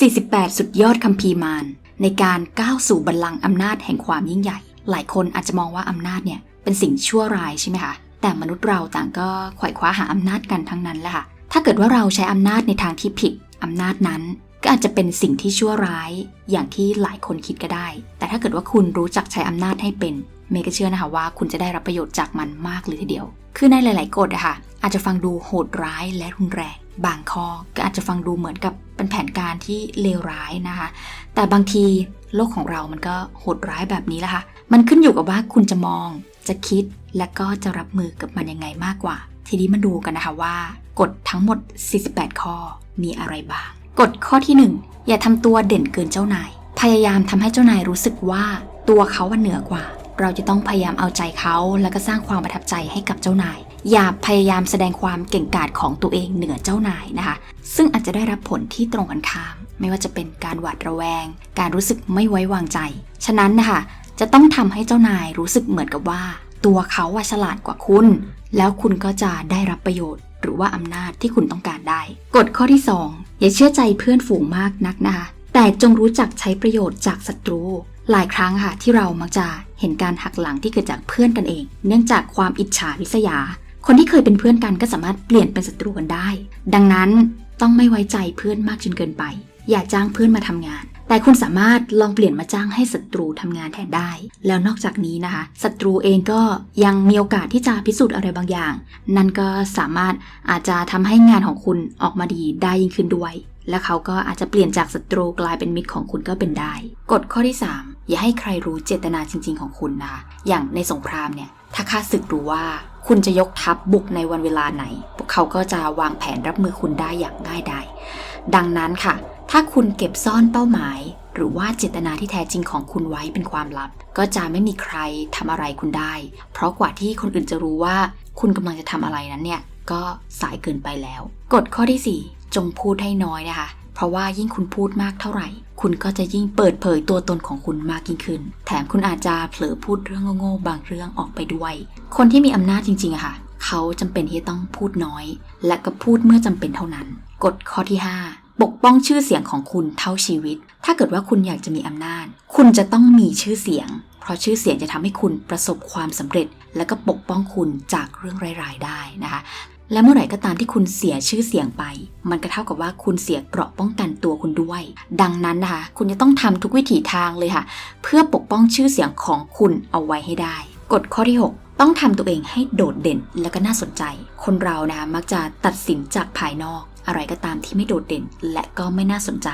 48 สุดยอดคัมภีร์มารในการก้าวสู่บัลลังก์อำนาจแห่งความยิ่งใหญ่ หลายคนอาจจะมองว่าอำนาจเนี่ยเป็นสิ่งชั่วร้ายใช่ไหมคะ แต่มนุษย์เราต่างก็ไขว่คว้าหาอำนาจกันทั้งนั้นแหละค่ะ ถ้าเกิดว่าเราใช้อำนาจในทางที่ผิดอำนาจนั้น ก็อาจจะเป็นสิ่งที่ชั่วร้ายอย่างที่หลายคนคิดก็ได้ แต่ถ้าเกิดว่าคุณรู้จักใช้อำนาจให้เป็น เมย์ก็เชื่อนะคะว่าคุณจะได้รับประโยชน์จากมันมากเลยทีเดียว คือในหลาย ๆกฎอะค่ะ อาจจะฟังดูโหดร้ายและรุนแรง บางข้อก็อาจจะฟังดูเหมือนกับเป็นแผนการที่เลวร้ายนะคะ แต่บางทีโลกของเรามันก็โหดร้ายแบบนี้แหละค่ะ มันขึ้นอยู่กับว่าคุณจะมอง จะคิด และก็จะรับมือกับมันยังไงมากกว่า ทีนี้มาดูกันนะคะว่ากฎทั้งหมด 48 ข้อมีอะไรบ้าง กฎข้อที่ 1 อย่าทำตัวเด่นเกินเจ้านาย พยายามทำให้เจ้านายรู้สึกว่าตัวเขาว่าเหนือกว่า เราจะต้องพยายามเอาใจเขาแล้วก็สร้างความประทับใจให้กับเจ้านาย อย่าพยายามแสดงความเก่งกาจของตัวเองเหนือเจ้านายนะคะ ซึ่งอาจจะได้รับผลที่ตรงกันข้าม ไม่ว่าจะเป็นการหวาดระแวง การรู้สึกไม่ไว้วางใจ ฉะนั้นนะคะจะต้องทำให้เจ้านายรู้สึกเหมือนกับว่า ตัวเขาว่าฉลาดกว่าคุณ แล้วคุณก็จะได้รับประโยชน์ หรือว่าอำนาจที่คุณต้องการได้ กฎข้อที่ 2 อย่าเชื่อใจเพื่อนฝูงมากนักนะคะแต่จงรู้จักใช้ประโยชน์จากศัตรู หลายครั้งค่ะที่เรามักจะเห็นการหักหลังที่เกิดจากเพื่อนกันเอง เนื่องจากความอิจฉาริษยา คนที่เคยเป็นเพื่อนกันก็สามารถเปลี่ยนเป็นศัตรูกันได้ ดังนั้นต้องไม่ไว้ใจเพื่อนมากจนเกินไป อย่าจ้างเพื่อนมาทำงาน แต่คุณสามารถลองเปลี่ยนมาจ้างให้ศัตรูทำงานแทนได้ แล้วนอกจากนี้นะคะศัตรูเองก็ยังมีโอกาสที่จะพิสูจน์อะไรบางอย่าง นั่นก็สามารถอาจจะทำให้งานของคุณออกมาดีได้ยิ่งขึ้นด้วย และเขาก็อาจจะเปลี่ยนจากศัตรูกลายเป็นมิตรของคุณก็เป็นได้ กฎข้อที่ 3 อย่าให้ใครรู้เจตนาจริง ๆ ของคุณนะคะอย่างในสงครามเนี่ยถ้าข้าศึกรู้ว่าคุณจะยกทัพบุกในวันเวลาไหน พวกเขาก็จะวางแผนรับมือคุณได้อย่างง่ายดายดังนั้นค่ะ ถ้าคุณเก็บซ่อนเป้าหมาย หรือว่าเจตนาที่แท้จริงของคุณไว้เป็นความลับ ก็จะไม่มีใครทำอะไรคุณได้ เพราะกว่าที่คนอื่นจะรู้ว่า คุณกำลังจะทำอะไรนั้นเนี่ยก็สายเกินไปแล้วกฎข้อที่ 4 จงพูดให้น้อยนะคะ เพราะว่ายิ่งคุณพูดมากเท่าไหร่ คุณก็จะยิ่งเปิดเผยตัวตนของคุณมากยิ่งขึ้น แถมคุณอาจจะเผลอพูดเรื่องโง่ๆบางเรื่องออกไปด้วย คนที่มีอำนาจจริงๆอะค่ะ เขาจำเป็นที่จะต้องพูดน้อย และก็พูดเมื่อจำเป็นเท่านั้น กฎข้อที่ 5 ปกป้องชื่อเสียงของคุณเท่าชีวิต ถ้าเกิดว่าคุณอยากจะมีอำนาจ คุณจะต้องมีชื่อเสียง เพราะชื่อเสียงจะทำให้คุณประสบความสำเร็จ และก็ปกป้องคุณจากเรื่องร้ายๆได้นะคะ และเมื่อไหร่ก็ตามที่คุณเสียชื่อเสียงไป มันก็เท่ากับว่าคุณเสียเกราะป้องกันตัวคุณด้วย ดังนั้นนะคะ คุณจะต้องทำทุกวิถีทางเลยค่ะ เพื่อปกป้องชื่อเสียงของคุณเอาไว้ให้ได้กฎข้อที่ 6 ต้องทำตัวเองให้โดดเด่นและก็น่าสนใจ คนเรานะคะมักจะตัดสินจากภายนอก อะไรก็ตามที่ไม่โดดเด่น และก็ไม่น่าสนใจ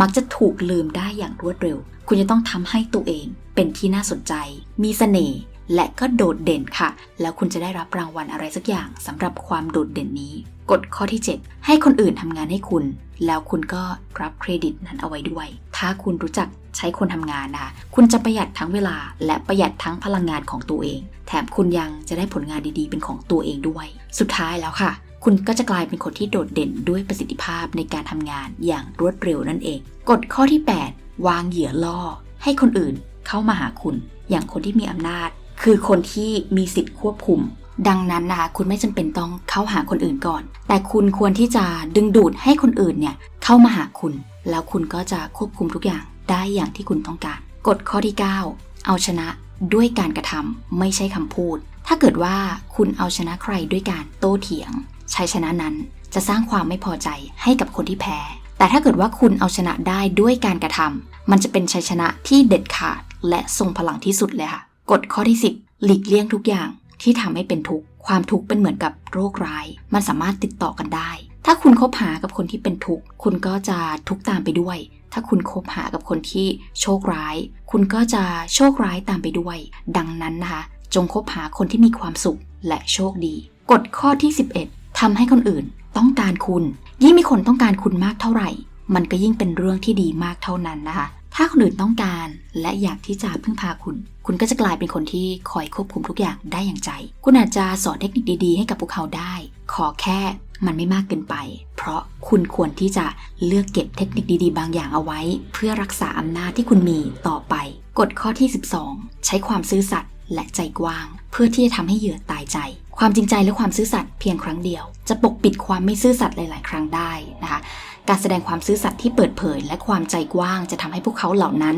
มักจะถูกลืมได้อย่างรวดเร็ว คุณจะต้องทำให้ตัวเองเป็นที่น่าสนใจ มีเสน่ห์และก็โดดเด่นค่ะ แล้วคุณจะได้รับรางวัลอะไรสักอย่างสำหรับความโดดเด่นนี้ กฎข้อที่ 7 ให้คนอื่นทำงานให้คุณ แล้วคุณก็รับเครดิตนั้นเอาไว้ด้วย ถ้าคุณรู้จักใช้คนทำงานนะคะ คุณจะประหยัดทั้งเวลา และประหยัดทั้งพลังงานของตัวเอง แถมคุณยังจะได้ผลงานดีๆ เป็นของตัวเองด้วย สุดท้ายแล้วค่ะ คุณก็จะกลายเป็นคนที่โดดเด่นด้วยประสิทธิภาพในการทำงานอย่างรวดเร็วนั่นเอง กฎข้อที่ 8 วางเหยื่อล่อ ให้คนอื่นเข้ามาหาคุณ อย่างคนที่มีอำนาจ คือคนที่มีสิทธิ์ควบคุม ดังนั้นนะคะคุณไม่จำเป็นต้องเข้าหาคนอื่นก่อน แต่คุณควรที่จะดึงดูดให้คนอื่นเนี่ยเข้ามาหาคุณ แล้วคุณก็จะควบคุมทุกอย่างได้อย่างที่คุณต้องการ กฎข้อที่ 9 เอาชนะด้วยการกระทำไม่ใช่คำพูด ถ้าเกิดว่าคุณเอาชนะใครด้วยการโต้เถียง ชัยชนะนั้นจะสร้างความไม่พอใจให้กับคนที่แพ้ แต่ถ้าเกิดว่าคุณเอาชนะได้ด้วยการกระทำมันจะเป็นชัยชนะที่เด็ดขาดและทรงพลังที่สุดเลยค่ะ กฎข้อที่ 10 หลีกเลี่ยงทุกอย่างที่ทำให้เป็นทุกข์ ความทุกข์เป็นเหมือนกับโรคร้าย มันสามารถติดต่อกันได้ ถ้าคุณคบหากับคนที่เป็นทุกข์ คุณก็จะทุกข์ตามไปด้วย ถ้าคุณคบหากับคนที่โชคร้าย คุณก็จะโชคร้ายตามไปด้วย ดังนั้นนะคะ จงคบหาคนที่มีความสุขและโชคดี กฎข้อที่ 11 ทำให้คนอื่นต้องการคุณ ยิ่งมีคนต้องการคุณมากเท่าไหร่ มันก็ยิ่งเป็นเรื่องที่ดีมากเท่านั้นนะคะ ถ้าคนอื่นต้องการและอยากที่จะพึ่งพาคุณ คุณก็จะกลายเป็นคนที่คอยควบคุมทุกอย่างได้อย่างใจ คุณอาจจะสอนเทคนิคดีๆ ให้กับพวกเขาได้ ขอแค่มันไม่มากเกินไป เพราะคุณควรที่จะเลือกเก็บเทคนิคดีๆ บางอย่างเอาไว้ เพื่อรักษาอำนาจที่คุณมีต่อไป กฎข้อที่ 12 ใช้ความซื่อสัตย์ และใจกว้าง เพื่อที่จะทำให้เหยื่อตายใจ ความจริงใจและความซื่อสัตย์เพียงครั้งเดียว จะปกปิดความไม่ซื่อสัตย์หลาย ๆ ครั้งได้นะคะการแสดงความซื่อสัตย์ที่เปิดเผย และความใจกว้างจะทำให้พวกเขาเหล่านั้น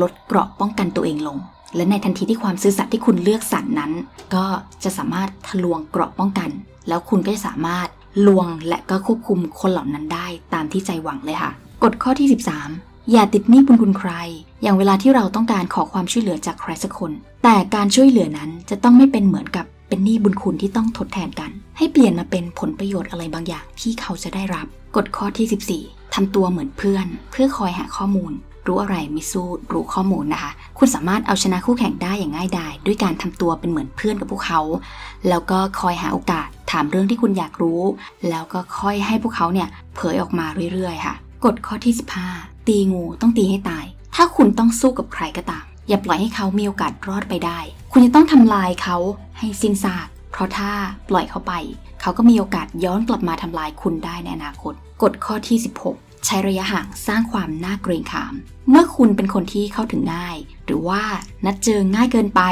ลดเกราะป้องกันตัวเองลง และในทันทีที่ความซื่อสัตย์ที่คุณเลือกสรรนั้น ก็จะสามารถทะลวงเกราะป้องกัน แล้วคุณก็จะสามารถลวงและก็ควบคุมคนเหล่านั้นได้ตามที่ใจหวังเลยค่ะกฎข้อที่ 13 อย่าติดหนี้บุญคุณใคร อย่างเวลาที่เราต้องการขอความช่วยเหลือจากใครสักคน แต่การช่วยเหลือนั้นจะต้องไม่เป็นเหมือนกับเป็นหนี้บุญคุณที่ต้องทดแทนกัน ให้เปลี่ยนมาเป็นผลประโยชน์อะไรบางอย่างที่เขาจะได้รับ กฎข้อที่ 14ทำตัวเหมือนเพื่อน เพื่อคอยหาข้อมูล รู้อะไรไม่สู้รู้ข้อมูลนะคะ คุณสามารถเอาชนะคู่แข่งได้อย่างง่ายดายด้วยการทำตัวเป็นเหมือนเพื่อนกับพวกเขา แล้วก็คอยหาโอกาส ถามเรื่องที่คุณอยากรู้ แล้วก็ค่อยให้พวกเขาเนี่ยเผยออกมาเรื่อยๆ ค่ะกฎข้อที่ 15 ตีงูต้องตีให้ตาย ถ้าคุณต้องสู้กับใครก็ตาม อย่าปล่อยให้เขามีโอกาสรอดไปได้ คุณจะต้องทำลายเขาให้สิ้นซาก เพราะถ้าปล่อยเขาไป เขาก็มีโอกาสย้อนกลับมาทำลายคุณได้ในอนาคต กฎข้อที่ 16 ใช้ระยะห่างสร้างความน่าเกรงขาม เมื่อคุณเป็นคนที่เข้าถึงง่าย หรือว่านัดเจอง่ายเกินไป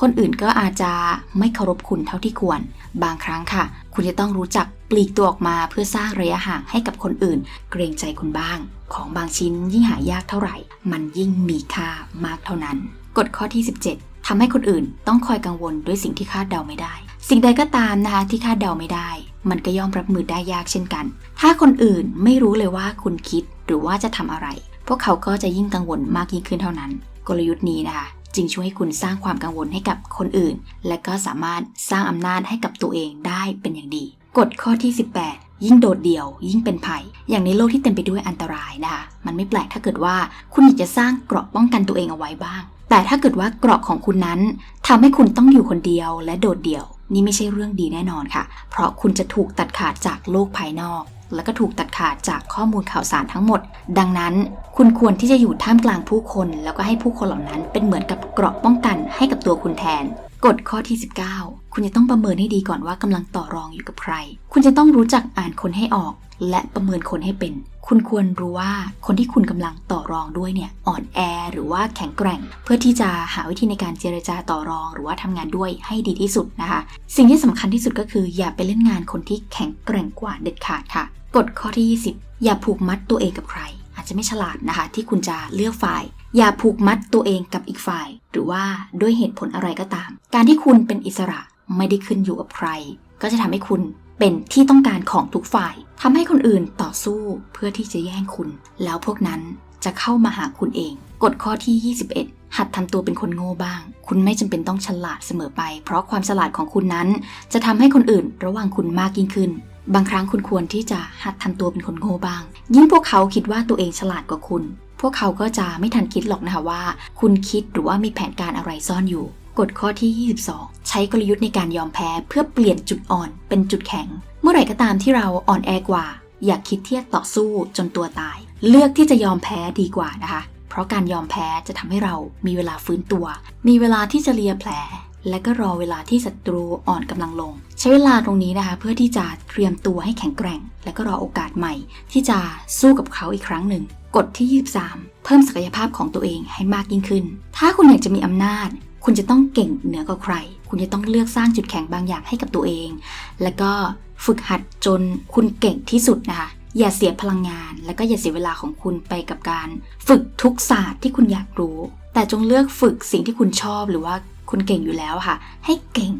คนอื่นก็อาจจะไม่เคารพคุณเท่าที่ควร บางครั้งค่ะ คุณจะต้องรู้จัก ปลีกตัวออกมาเพื่อสร้างระยะห่างให้กับคนอื่น เกรงใจคุณบ้าง ของบางชิ้นยิ่งหายากเท่าไหร่ มันยิ่งมีค่ามากเท่านั้น กฎข้อที่ 17ทำให้คนอื่นต้องคอยกังวลด้วยสิ่งที่คาดเดาไม่ได้ สิ่งใดก็ตามนะคะที่คาดเดาไม่ได้ มันก็ย่อมรับมือได้ยากเช่นกัน ถ้าคนอื่นไม่รู้เลยว่าคุณคิดหรือว่าจะทำอะไร พวกเขาก็จะยิ่งกังวลมากยิ่งขึ้นเท่านั้น กลยุทธ์นี้นะคะจึงช่วยให้คุณสร้างความกังวลให้กับคนอื่น และก็สามารถสร้างอำนาจให้กับตัวเองได้เป็นอย่างดี กฎข้อที่ 18 ยิ่งโดดเดี่ยว ยิ่งเป็นภัย อย่างในโลกที่เต็มไปด้วยอันตรายนะคะ มันไม่แปลกถ้าเกิดว่าคุณอยากจะสร้างเกราะป้องกันตัวเองเอาไว้บ้าง แต่ถ้าเกิดว่าเกราะของคุณนั้นทำให้คุณต้องอยู่คนเดียวและโดดเดี่ยว นี่ไม่ใช่เรื่องดีแน่นอนค่ะ เพราะคุณจะถูกตัดขาดจากโลกภายนอก แล้วก็ถูกตัดขาดจากข้อมูลข่าวสารทั้งหมด ดังนั้น คุณควรที่จะอยู่ท่ามกลางผู้คน แล้วก็ให้ผู้คนเหล่านั้นเป็นเหมือนกับเกราะป้องกันให้กับตัวคุณแทน กฎข้อที่ 19 คุณจะต้องประเมินให้ดีก่อนว่ากำลังต่อรองอยู่กับใคร คุณจะต้องรู้จักอ่านคนให้ออก และประเมินคนให้เป็น คุณควรรู้ว่าคนที่คุณกำลังต่อรองด้วยเนี่ยอ่อนแอหรือว่าแข็งแกร่ง เพื่อที่จะหาวิธีในการเจรจาต่อรอง หรือว่าทำงานด้วยให้ดีที่สุดนะคะ สิ่งที่สำคัญที่สุดก็คือ อย่าไปเล่นงานคนที่แข็งแกร่งกว่าเด็ดขาดค่ะกฎข้อที่ 20 อย่าผูกมัดตัวเองกับใคร อาจจะไม่ฉลาดนะคะ ที่คุณจะเลือกฝ่าย อย่าผูกมัดตัวเองกับอีกฝ่าย หรือว่าด้วยเหตุผลอะไรก็ตาม การที่คุณเป็นอิสระ ไม่ได้ขึ้นอยู่กับใคร ก็จะทำให้คุณเป็นที่ต้องการของทุกฝ่ายทำให้คนอื่นต่อสู้เพื่อที่จะแย่งคุณ แล้วพวกนั้นจะเข้ามาหาคุณเอง กฎข้อที่ 21 หัดทำตัวเป็นคนโง่บ้าง คุณไม่จำเป็นต้องฉลาดเสมอไป เพราะความฉลาดของคุณนั้น จะทำให้คนอื่นระวังคุณมากยิ่งขึ้น บางครั้งคุณควรที่จะหัดทำตัวเป็นคนโง่บ้าง ยิ่งพวกเขาคิดว่าตัวเองฉลาดกว่าคุณ พวกเขาก็จะไม่ทันคิดหรอกนะคะว่า คุณคิดหรือว่ามีแผนการอะไรซ่อนอยู่ กฎข้อที่ 22 ใช้กลยุทธ์ในการยอมแพ้เพื่อเปลี่ยนจุดอ่อนเป็นจุดแข็ง เมื่อไหร่ก็ตามที่เราอ่อนแอกว่า อย่าคิดที่จะต่อสู้จนตัวตาย เลือกที่จะยอมแพ้ดีกว่านะคะ เพราะการยอมแพ้จะทำให้เรามีเวลาฟื้นตัว มีเวลาที่จะเลียแผล และก็รอเวลาที่ศัตรูอ่อนกำลังลง ใช้เวลาตรงนี้นะคะ เพื่อที่จะเตรียมตัวให้แข็งแกร่ง และก็รอโอกาสใหม่ ที่จะสู้กับเขาอีกครั้งหนึ่งกฎที่ 23 เพิ่มศักยภาพของตัวเองให้มากยิ่งขึ้น ถ้าคุณอยากจะมีอำนาจ คุณจะต้องเก่งเหนือกว่าใคร คุณจะต้องเลือกสร้างจุดแข็งบางอย่างให้กับตัวเอง แล้วก็ฝึกหัดจนคุณเก่งที่สุดนะคะ อย่าเสียพลังงาน และก็อย่าเสียเวลาของคุณไปกับการ ฝึกทุกศาสตร์ที่คุณอยากรู้ แต่จงเลือกฝึกสิ่งที่คุณชอบหรือว่าคุณเก่งอยู่แล้วค่ะ ให้เก่ง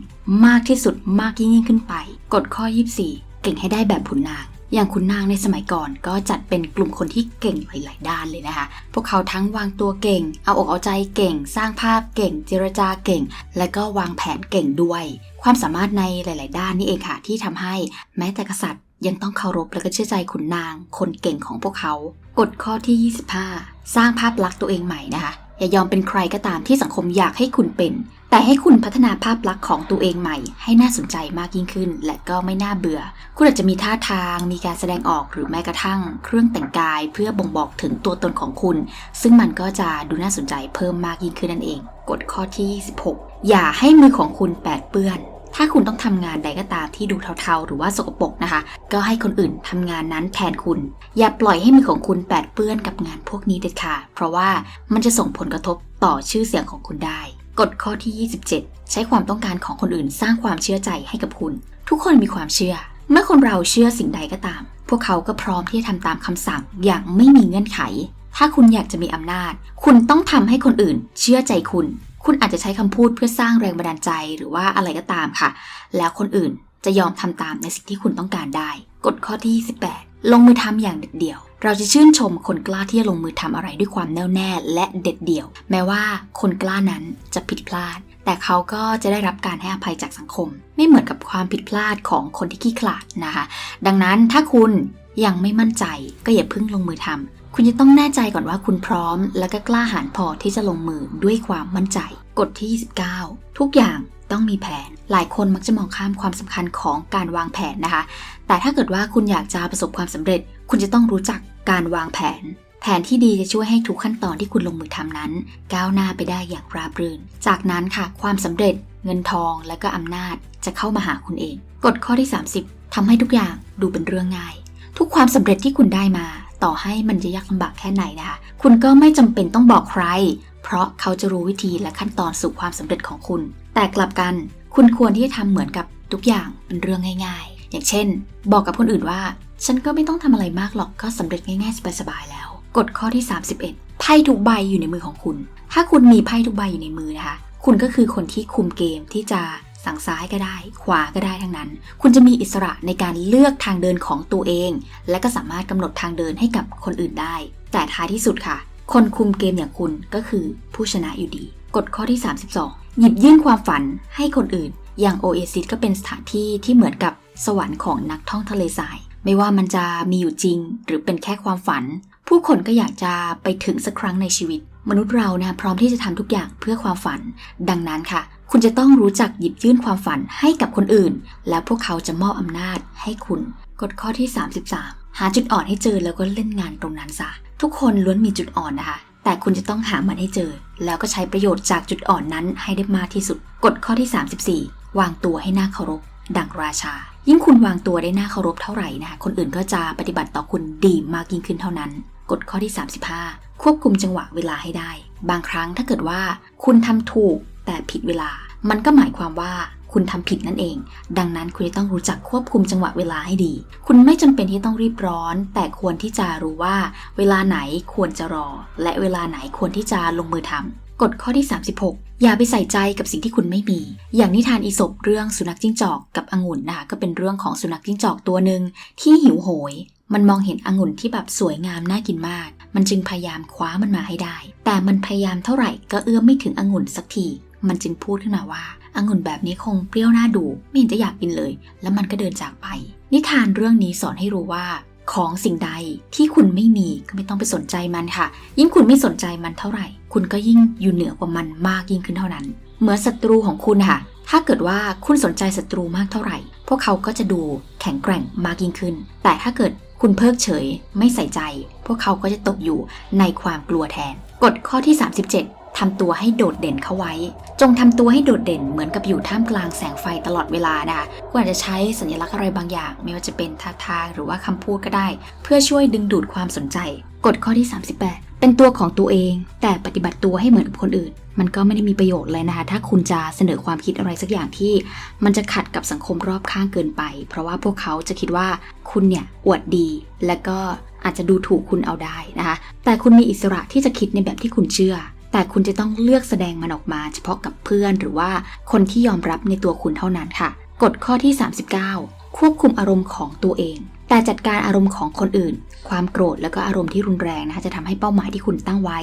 มากที่สุดมากยิ่งขึ้นไป กฎข้อ 24 เก่งให้ได้แบบขุนนาง อย่างขุนนางในสมัยก่อนก็จัดเป็นกลุ่มคนที่เก่งหลาย ๆ ด้านเลยนะคะ พวกเขาทั้งวางตัวเก่ง เอาอกเอาใจเก่ง สร้างภาพเก่ง เจรจาเก่ง และก็วางแผนเก่งด้วย ความสามารถในหลาย ๆ ด้านนี่เองค่ะ ที่ทำให้แม้แต่กษัตริย์ ยังต้องเคารพและก็เชื่อใจขุนนาง คนเก่งของพวกเขา กฎข้อที่ 25 สร้างภาพลักษณ์ตัวเองใหม่นะคะ อย่ายอมเป็นใครก็ตามที่สังคมอยากให้คุณเป็น แต่ให้คุณพัฒนาภาพลักษณ์ของตัวเองใหม่ ให้น่าสนใจมากยิ่งขึ้น และก็ไม่น่าเบื่อ คุณอาจจะมีท่าทาง มีการแสดงออกหรือแม้กระทั่ง เครื่องแต่งกาย เพื่อบ่งบอกถึงตัวตนของคุณ ซึ่งมันก็จะดูน่าสนใจเพิ่มมากยิ่งขึ้นนั่นเอง กฎข้อที่ 16 อย่าให้มือของคุณแปดเปื้อน ถ้าคุณต้องทำงานใดก็ตามที่ดูเทาๆ หรือว่าสกปรกนะคะ ก็ให้คนอื่นทำงานนั้นแทนคุณ อย่าปล่อยให้มือของคุณแปดเปื้อนกับงานพวกนี้เด็ดขาดเพราะว่ามันจะส่งผลกระทบต่อชื่อเสียงของคุณได้กฎข้อที่ 27 ใช้ความต้องการของคนอื่นสร้างความเชื่อใจให้กับคุณ ทุกคนมีความเชื่อ เมื่อคนเราเชื่อสิ่งใดก็ตาม พวกเขาก็พร้อมที่จะทำตามคำสั่งอย่างไม่มีเงื่อนไข ถ้าคุณอยากจะมีอำนาจ คุณต้องทำให้คนอื่นเชื่อใจคุณ คุณอาจจะใช้คำพูดเพื่อสร้างแรงบันดาลใจหรือว่าอะไรก็ตามค่ะ แล้วคนอื่นจะยอมทำตามในสิ่งที่คุณต้องการได้ กฎข้อที่ 18 ลงมือทำอย่างเด็ดเดี่ยว เราจะชื่นชมคนกล้าที่จะลงมือทำอะไรด้วยความแน่วแน่และเด็ดเดี่ยว แม้ว่าคนกล้านั้นจะผิดพลาด แต่เขาก็จะได้รับการให้อภัยจากสังคม ไม่เหมือนกับความผิดพลาดของคนที่ขี้ขลาดนะคะ ดังนั้นถ้าคุณยังไม่มั่นใจก็อย่าเพิ่งลงมือทำ คุณจะต้องแน่ใจก่อนว่าคุณพร้อม และก็กล้าหาญพอที่จะลงมือด้วยความมั่นใจ กฎที่ 29 ทุกอย่างต้องมีแผน หลายคนมักจะมองข้ามความสำคัญของการวางแผนนะคะ แต่ถ้าเกิดว่าคุณอยากจะประสบความสำเร็จ คุณจะต้องรู้จักการวางแผน แผนที่ดีจะช่วยให้ทุกขั้นตอนที่คุณลงมือทำนั้น ก้าวหน้าไปได้อย่างราบรื่น จากนั้นค่ะ ความสำเร็จ เงินทองและก็อำนาจจะเข้ามาหาคุณเอง กฎข้อที่ 30ทำให้ทุกอย่างดูเป็นเรื่องง่าย ทุกความสำเร็จที่คุณได้มา ต่อให้มันจะยากลำบากแค่ไหนนะคะ คุณก็ไม่จำเป็นต้องบอกใคร เพราะเขาจะรู้วิธีและขั้นตอนสู่ความสำเร็จของคุณ แต่กลับกัน คุณควรที่จะทำเหมือนกับทุกอย่างเป็นเรื่องง่าย ๆ อย่างเช่น บอกกับคนอื่นว่า ฉันก็ไม่ต้องทำอะไรมากหรอกก็สำเร็จง่ายๆสบายๆแล้ว กฎข้อที่ 31 ไพ่ทุกใบอยู่ในมือของคุณ ถ้าคุณมีไพ่ทุกใบอยู่ในมือนะคะ คุณก็คือคนที่คุมเกมที่จะ สั่งซ้ายก็ได้ ขวาก็ได้ทั้งนั้น คุณจะมีอิสระในการเลือกทางเดินของตัวเอง และก็สามารถกำหนดทางเดินให้กับคนอื่นได้ แต่ท้ายที่สุดค่ะ คนคุมเกมอย่างคุณก็คือผู้ชนะอยู่ดี กฎข้อที่ 32 หยิบยื่นความฝันให้คนอื่น อย่างโอเอซิสก็เป็นสถานที่ที่เหมือนกับสวรรค์ของนักท่องทะเลทราย ไม่ว่ามันจะมีอยู่จริง หรือเป็นแค่ความฝัน ผู้คนก็อยากจะไปถึงสักครั้งในชีวิต มนุษย์เรานะพร้อมที่จะทำทุกอย่างเพื่อความฝัน ดังนั้นค่ะ คุณจะต้องรู้จักหยิบยื่นความฝันให้กับคนอื่น แล้วพวกเขาจะมอบอำนาจให้คุณ กฎข้อที่ 33 หาจุดอ่อนให้เจอแล้วก็เล่นงานตรงนั้นซะ ทุกคนล้วนมีจุดอ่อนนะคะ แต่คุณจะต้องหามันให้เจอ แล้วก็ใช้ประโยชน์จากจุดอ่อนนั้นให้ได้มากที่สุด กฎข้อที่ 34 วางตัวให้น่าเคารพ ดังราชา ยิ่งคุณวางตัวได้น่าเคารพเท่าไหร่นะคะ คนอื่นก็จะปฏิบัติต่อคุณดีมากยิ่งขึ้นเท่านั้น กฎข้อที่ 35 ควบคุมจังหวะเวลาให้ได้ บางครั้งถ้าเกิดว่า คุณทำถูก แต่ผิดเวลา มันก็หมายความว่าคุณทำผิดนั่นเอง ดังนั้นคุณจะต้องรู้จักควบคุมจังหวะเวลาให้ดี คุณไม่จำเป็นที่ต้องรีบร้อน แต่ควรที่จะรู้ว่า เวลาไหนควรจะรอ และเวลาไหนควรที่จะลงมือทำกฎข้อที่ 36 อย่าไปใส่ใจกับสิ่งที่คุณไม่มี อย่างนิทานอีสปเรื่องสุนัขจิ้งจอกกับองุ่นนะคะก็เป็นเรื่องของสุนัขจิ้งจอกตัวหนึ่งที่หิวโหย มันมองเห็นองุ่นที่แบบสวยงามน่ากินมาก มันจึงพยายามคว้ามันมาให้ได้ แต่มันพยายามเท่าไหร่ก็เอื้อมไม่ถึงองุ่นสักที มันจึงพูดขึ้นมาว่าองุ่นแบบนี้คงเปรี้ยวน่าดู ไม่เห็นจะอยากกินเลย แล้วมันก็เดินจากไป นิทานเรื่องนี้สอนให้รู้ว่า ของสิ่งใดที่คุณไม่มีก็ไม่ต้องไปสนใจมันค่ะ ยิ่งคุณไม่สนใจมันเท่าไหร่ คุณก็ยิ่งอยู่เหนือกว่ามันมากยิ่งขึ้นเท่านั้น เหมือนศัตรูของคุณค่ะ ถ้าเกิดว่าคุณสนใจศัตรูมากเท่าไหร่ พวกเขาก็จะดูแข็งแกร่งมากยิ่งขึ้น แต่ถ้าเกิดคุณเพิกเฉยไม่ใส่ใจ พวกเขาก็จะตกอยู่ในความกลัวแทน กฎข้อที่ 37 ทำตัวให้โดดเด่นเข้าไว้ จงทำตัวให้โดดเด่นเหมือนกับอยู่ท่ามกลางแสงไฟตลอดเวลานะคะคุณอาจจะใช้สัญลักษณ์อะไรบางอย่าง ไม่ว่าจะเป็นท่าทางหรือว่าคำพูดก็ได้ เพื่อช่วยดึงดูดความสนใจ กฎข้อที่ 38 เป็นตัวของตัวเอง แต่ปฏิบัติตัวให้เหมือนกับคนอื่น มันก็ไม่ได้มีประโยชน์เลยนะคะ ถ้าคุณจะเสนอความคิดอะไรสักอย่างที่ มันจะขัดกับสังคมรอบข้างเกินไป เพราะว่าพวกเขาจะคิดว่าคุณเนี่ยอวดดี และก็อาจจะดูถูกคุณเอาได้นะคะ แต่คุณมีอิสระที่จะคิดในแบบที่คุณเชื่อ แต่คุณจะต้องเลือกแสดงมันออกมา เฉพาะกับเพื่อนหรือว่าคนที่ยอมรับในตัวคุณเท่านั้นค่ะ กฎข้อที่ 39 ควบคุมอารมณ์ของตัวเอง แต่จัดการอารมณ์ของคนอื่น ความโกรธแล้วก็อารมณ์ที่รุนแรงนะคะจะทำให้เป้าหมายที่คุณตั้งไว้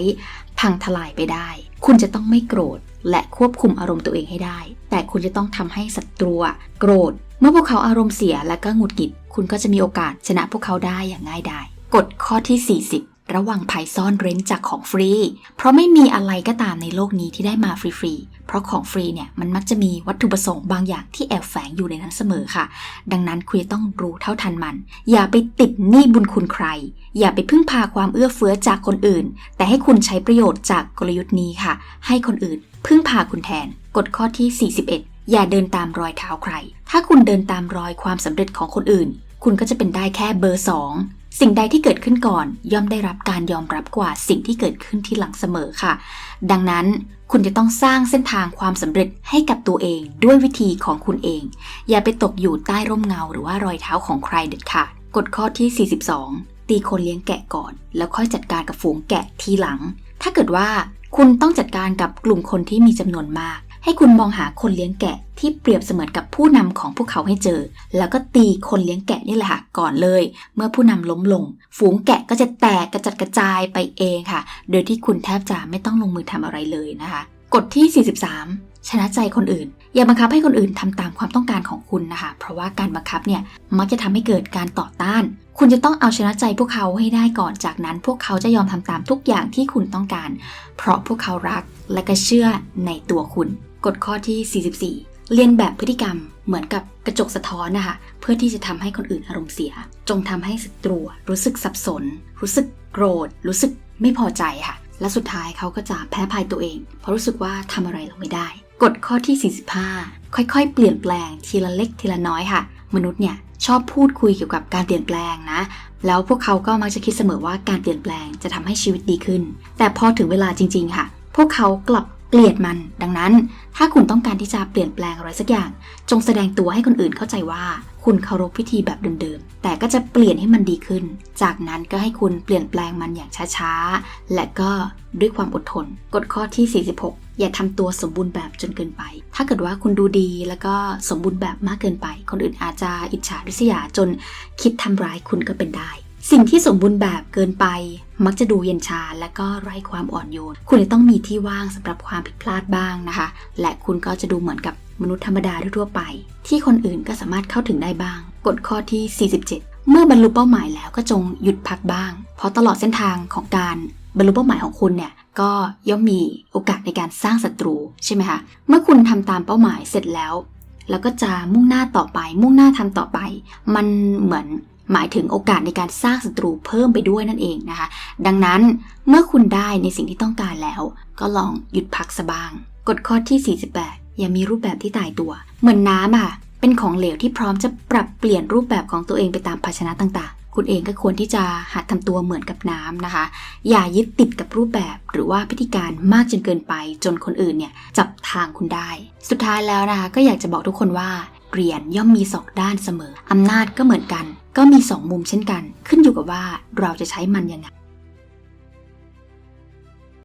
พังทลายไปได้ คุณจะต้องไม่โกรธ และควบคุมอารมณ์ตัวเองให้ได้ แต่คุณจะต้องทำให้ศัตรูโกรธ เมื่อพวกเขาอารมณ์เสียและก็หงุดหงิด คุณก็จะมีโอกาสชนะพวกเขาได้อย่างง่ายดายกฎข้อที่ 40 ระวังภัยซ่อนเร้นจากของฟรี เพราะไม่มีอะไรก็ตามในโลกนี้ที่ได้มาฟรีๆ เพราะของฟรีเนี่ยมันมักจะมีวัตถุประสงค์บางอย่างที่แอบแฝงอยู่ในนั้นเสมอค่ะ ดังนั้นคุณจะต้องรู้เท่าทันมัน อย่าไปติดหนี้บุญคุณใคร อย่าไปพึ่งพาความเอื้อเฟื้อจากคนอื่น แต่ให้คุณใช้ประโยชน์จากกลยุทธ์นี้ค่ะ ให้คนอื่น พึ่งพาคุณแทน กฎข้อที่ 41 อย่าเดินตามรอยเท้าใคร ถ้าคุณเดินตามรอยความสำเร็จของคนอื่น คุณก็จะเป็นได้แค่เบอร์ 2 สิ่งใดที่เกิดขึ้นก่อน ย่อมได้รับการยอมรับกว่าสิ่งที่เกิดขึ้นที่หลังเสมอค่ะ ดังนั้นคุณจะต้องสร้างเส้นทางความสำเร็จให้กับตัวเองด้วยวิธีของคุณเอง อย่าไปตกอยู่ใต้ร่มเงาหรือว่ารอยเท้าของใครเด็ดขาดกฎข้อที่ 42 ตีคนเลี้ยงแกะก่อน แล้วค่อยจัดการกับฝูงแกะทีหลัง ถ้าเกิดว่าคุณต้องจัดการกับกลุ่มคนที่มีจำนวนมาก ให้คุณมองหาคนเลี้ยงแกะที่เปรียบเสมือนกับผู้นำของพวกเขาให้เจอ แล้วก็ตีคนเลี้ยงแกะนี่แหละค่ะก่อนเลย เมื่อผู้นำล้มลง ฝูงแกะก็จะแตกกระจัดกระจายไปเองค่ะ โดยที่คุณแทบจะไม่ต้องลงมือทำอะไรเลยนะคะ กฎที่ 43 ชนะใจคนอื่น อย่าบังคับให้คนอื่นทำตามความต้องการของคุณนะคะ เพราะว่าการบังคับเนี่ยมักจะทำให้เกิดการต่อต้านคุณจะต้องเอาชนะใจพวกเขาให้ได้ก่อนจากนั้น พวกเขาจะยอมทำตามทุกอย่างที่คุณต้องการ เพราะพวกเขารักและก็เชื่อในตัวคุณ กฎข้อที่ 44 เรียนแบบพฤติกรรมเหมือนกับกระจกสะท้อนนะคะ เพื่อที่จะทำให้คนอื่นอารมณ์เสีย จงทำให้ศัตรูรู้สึกสับสน รู้สึกโกรธ รู้สึกไม่พอใจค่ะ และสุดท้ายเขาก็จะแพ้ภายตัวเอง เพราะรู้สึกว่าทำอะไรเราไม่ได้ กฎข้อที่ 45 ค่อยๆ เปลี่ยนแปลงทีละเล็กทีละน้อยค่ะ มนุษย์เนี่ยชอบพูดคุยเกี่ยวกับการเปลี่ยนแปลงนะ แล้วพวกเขาก็มักจะคิดเสมอว่าการเปลี่ยนแปลงจะทำให้ชีวิตดีขึ้น แต่พอถึงเวลาจริง ๆ ค่ะ พวกเขากลับ เกลียดมัน ดังนั้น ถ้าคุณต้องการที่จะเปลี่ยนแปลงอะไรสักอย่าง จงแสดงตัวให้คนอื่นเข้าใจว่า คุณเคารพวิธีแบบเดิมๆ แต่ก็จะเปลี่ยนให้มันดีขึ้น จากนั้นก็ให้คุณเปลี่ยนแปลงมันอย่างช้าๆ และก็ด้วยความอดทน กฎข้อที่ 46 อย่าทำตัวสมบูรณ์แบบจนเกินไป ถ้าเกิดว่าคุณดูดีแล้วก็สมบูรณ์แบบมากเกินไป คนอื่นอาจจะอิจฉาริษยาจนคิดทำร้ายคุณก็เป็นได้ สิ่งที่สมบูรณ์แบบเกินไป มักจะดูเย็นชาและก็ไร้ความอ่อนโยน คุณจะต้องมีที่ว่างสำหรับความผิดพลาดบ้างนะคะ และคุณก็จะดูเหมือนกับมนุษย์ธรรมดาทั่วไป ที่คนอื่นก็สามารถเข้าถึงได้บ้าง กฎข้อที่ 47 เมื่อบรรลุเป้าหมายแล้วก็จงหยุดพักบ้าง เพราะตลอดเส้นทางของการบรรลุเป้าหมายของคุณเนี่ยก็ย่อมมีโอกาสในการสร้างศัตรูใช่ไหมคะเมื่อคุณทำตามเป้าหมายเสร็จแล้ว แล้วก็จะมุ่งหน้าต่อไป มุ่งหน้าทำต่อไป มันเหมือน หมายถึงโอกาสในการสร้างศัตรูเพิ่มไปด้วยนั่นเองนะคะ ดังนั้นเมื่อคุณได้ในสิ่งที่ต้องการแล้ว ก็ลองหยุดพักสบ้าง กฎข้อที่ 48 อย่ามีรูปแบบที่ตายตัว เหมือนน้ำอะ เป็นของเหลวที่พร้อมจะปรับเปลี่ยนรูปแบบของตัวเองไปตามภาชนะต่าง ๆ คุณเองก็ควรที่จะหัดทำตัวเหมือนกับน้ำนะคะ อย่ายึดติดกับรูปแบบหรือว่าพิธีการมากจนเกินไป จนคนอื่นเนี่ยจับทางคุณได้ สุดท้ายแล้วนะคะก็อยากจะบอกทุกคนว่าเหรียญย่อมมีสองด้านเสมอ อำนาจก็เหมือนกัน ก็มีสองมุมเช่นกัน ขึ้นอยู่กับว่าเราจะใช้มันยังไง